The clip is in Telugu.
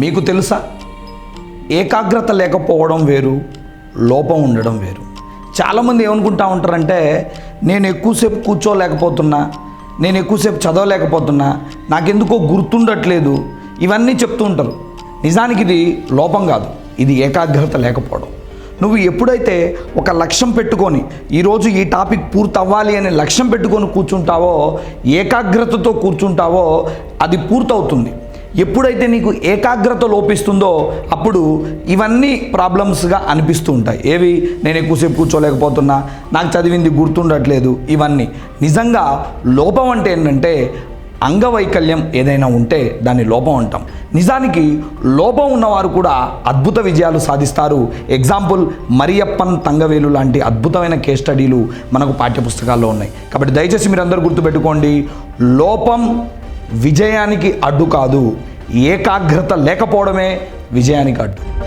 మీకు తెలుసా? ఏకాగ్రత లేకపోవడం వేరు లోపం ఉండడం వేరు. చాలామంది ఏమనుకుంటా ఉంటారంటే నేను ఎక్కువసేపు కూర్చోలేకపోతున్నా నేను ఎక్కువసేపు చదవలేకపోతున్నా నాకెందుకో గుర్తుండట్లేదు ఇవన్నీ చెప్తూ ఉంటారు. నిజానికి ఇది లోపం కాదు ఇది ఏకాగ్రత లేకపోవడం. నువ్వు ఎప్పుడైతే ఒక లక్ష్యం పెట్టుకొని ఈరోజు ఈ టాపిక్ పూర్తి అవ్వాలి అనే లక్ష్యం పెట్టుకొని కూర్చుంటావో ఏకాగ్రతతో కూర్చుంటావో అది పూర్తవుతుంది. ఎప్పుడైతే నీకు ఏకాగ్రత లోపిస్తుందో అప్పుడు ఇవన్నీ ప్రాబ్లమ్స్గా అనిపిస్తూ ఉంటాయి. ఏవి? నేను ఎక్కువసేపు కూర్చోలేకపోతున్నా నాకు చదివింది గుర్తుండట్లేదు ఇవన్నీ. నిజంగా లోపం అంటే ఏంటంటే అంగవైకల్యం ఏదైనా ఉంటే దాన్ని లోపం అంటాం. నిజానికి లోపం ఉన్నవారు కూడా అద్భుత విజయాలు సాధిస్తారు. ఎగ్జాంపుల్ మరియప్పన్ తంగవేలు లాంటి అద్భుతమైన కేస్ స్టడీలు మనకు పాఠ్యపుస్తకాల్లో ఉన్నాయి. కాబట్టి దయచేసి మీరు అందరూ గుర్తుపెట్టుకోండి లోపం విజయానికి అడ్డు కాదు. ఏకాగ్రత లేకపోవడమే విజయానికి అడ్డు.